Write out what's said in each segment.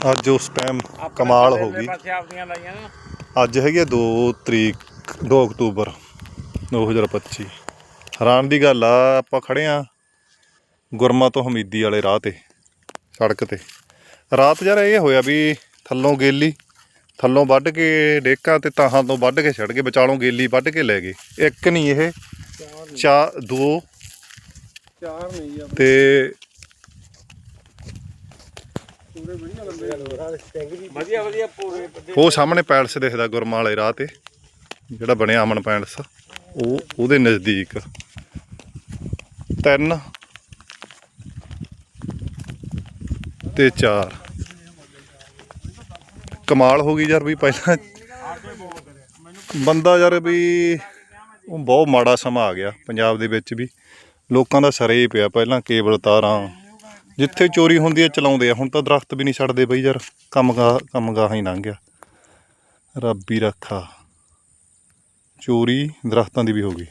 ਅੱਜ ਉਸ ਟਾਈਮ ਕਮਾਲ ਹੋ ਗਈ। ਪਾਸੇ ਆਪਦੀਆਂ ਲਾਈਆਂ ਨਾ। ਅੱਜ ਹੈਗੀ ਆ 2 ਤਰੀਕ 2 ਅਕਤੂਬਰ 2025 ਹੈਰਾਨ ਦੀ ਗੱਲ ਆ ਆਪਾਂ ਖੜੇ ਆ ਗੁਰਮਾ ਤੋਂ ਹਮੀਦੀ ਵਾਲੇ ਰਾਹ ਤੇ ਸੜਕ ਤੇ। ਰਾਤ ਯਾਰ ਇਹ ਹੋਇਆ ਵੀ ਥੱਲੋਂ ਗੇਲੀ ਥੱਲੋਂ ਵੱਢ ਕੇ ਡੇਕਾਂ ਤੇ ਤਾਹਾਂ ਤੋਂ ਵੱਢ ਕੇ ਛੱਡ ਕੇ ਵਿਚਾਲੋਂ ਗੇਲੀ ਵੱਢ ਕੇ ਲੈ ਗਏ। ਇੱਕ ਨਹੀਂ ਇਹ ਚਾ ਦੋ। ਚਾਰ ਨਹੀਂ ਆ। ਤੇ ਵਧੀਆ ਵਧੀਆ ਪੂਰੇ ਉਹ ਸਾਹਮਣੇ ਪੈਲਸ ਦਿਖਦਾ ਗੁਰਮਾ ਵਾਲੇ ਰਾਹ ਤੇ, ਜਿਹੜਾ ਬਣਿਆ ਅਮਨ ਪੈਲਸ, ਉਹ ਉਹਦੇ ਨਜ਼ਦੀਕ। ਤਿੰਨ ਤੇ ਚਾਰ। ਕਮਾਲ ਹੋ ਗਈ ਯਾਰ ਵੀ ਪਹਿਲਾਂ ਬੰਦਾ ਯਾਰ ਵੀ ਉਹ ਬਹੁਤ ਮਾੜਾ ਸਮਾਂ ਆ ਗਿਆ ਪੰਜਾਬ ਦੇ ਵਿੱਚ ਵੀ। ਲੋਕਾਂ ਦਾ ਸਰੇ ਹੀ ਪਿਆ ਪਹਿਲਾਂ ਕੇਬਲ ਤਾਰਾਂ। ਜਿੱਥੇ ਚੋਰੀ ਹੁੰਦੀ ਹੈ ਚਲਾਉਂਦੇ ਆ। ਹੁਣ ਤਾਂ ਦਰਖਤ ਵੀ ਨਹੀਂ ਛੱਡਦੇ ਬਈ ਯਾਰ। ਕੰਮ ਗਾ ਕੰਮ ਗਾਹਾਂ ਹੀ ਲੰਘ ਗਿਆ। ਰੱਬੀ ਰੱਖਾ। ਚੋਰੀ ਦਰਖਤਾਂ ਦੀ ਵੀ ਹੋ ਗਈ।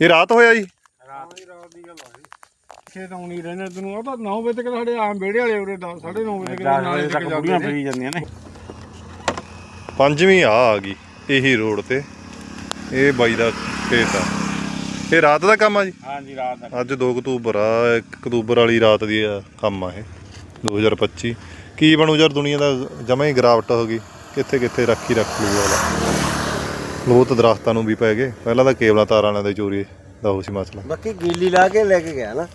ਇਹ ਰਾਤ ਹੋਇਆ ਜੀ? ਰਾਤ ਦੀ ਗੱਲ ਆ ਖੇਤ ਆਉਣੀ ਰਹਿਣਾ ਤੈਨੂੰ ਉਹ ਤਾਂ 9 ਵਜੇ ਤੱਕ ਸਾਡੇ ਆਮ ਵਿਹੜੇ ਵਾਲੇ ਉਰੇ 9:30 ਵਜੇ ਤੱਕ 10 ਨਾਲੇ ਵਜੇ ਤੱਕ ਬੁੜੀਆਂ ਫਰੀ ਜਾਂਦੀਆਂ ਨੇ। ਪੰਜਵੀਂ ਆ ਆ ਗਈ ਇਹੀ ਰੋਡ ਤੇ। ਇਹ ਬਾਈ ਦਾ ਖੇਤ ਆ। ਇਹ ਰਾਤ ਦਾ ਕੰਮ ਆ ਜੀ? ਹਾਂਜੀ ਰਾਤ ਦਾ ਅੱਜ 2 ਅਕਤੂਬਰ ਆ 1 ਅਕਤੂਬਰ ਵਾਲੀ ਰਾਤ ਦੀ ਆ ਕੰਮ ਆ ਇਹ 2025 ਕੀ ਬਣੂ ਯਾਰ ਦੁਨੀਆ ਦਾ? ਜਮਾ ਹੀ ਗਰਾਵਟ ਹੋ ਗਈ। ਕਿੱਥੇ ਕਿੱਥੇ ਰੱਖੀ ਰੱਖ ਲਈ ਵਾਲਾ। ਲੋਤ ਦਰਖਤਾਂ ਨੂੰ ਵੀ ਪੈ ਗਏ। ਪਹਿਲਾਂ ਤਾਂ ਕੇਬਲਾਂ ਤਾਰਾਂ ਨਾਲ ਦੇ ਚੋਰੀ ਦਾ ਉਹ ਸੀ ਮਸਲਾ। ਬਾਕੀ ਗੀਲੀ ਲਾ ਕੇ ਲੈ ਕੇ ਗਿਆ ਨਾ।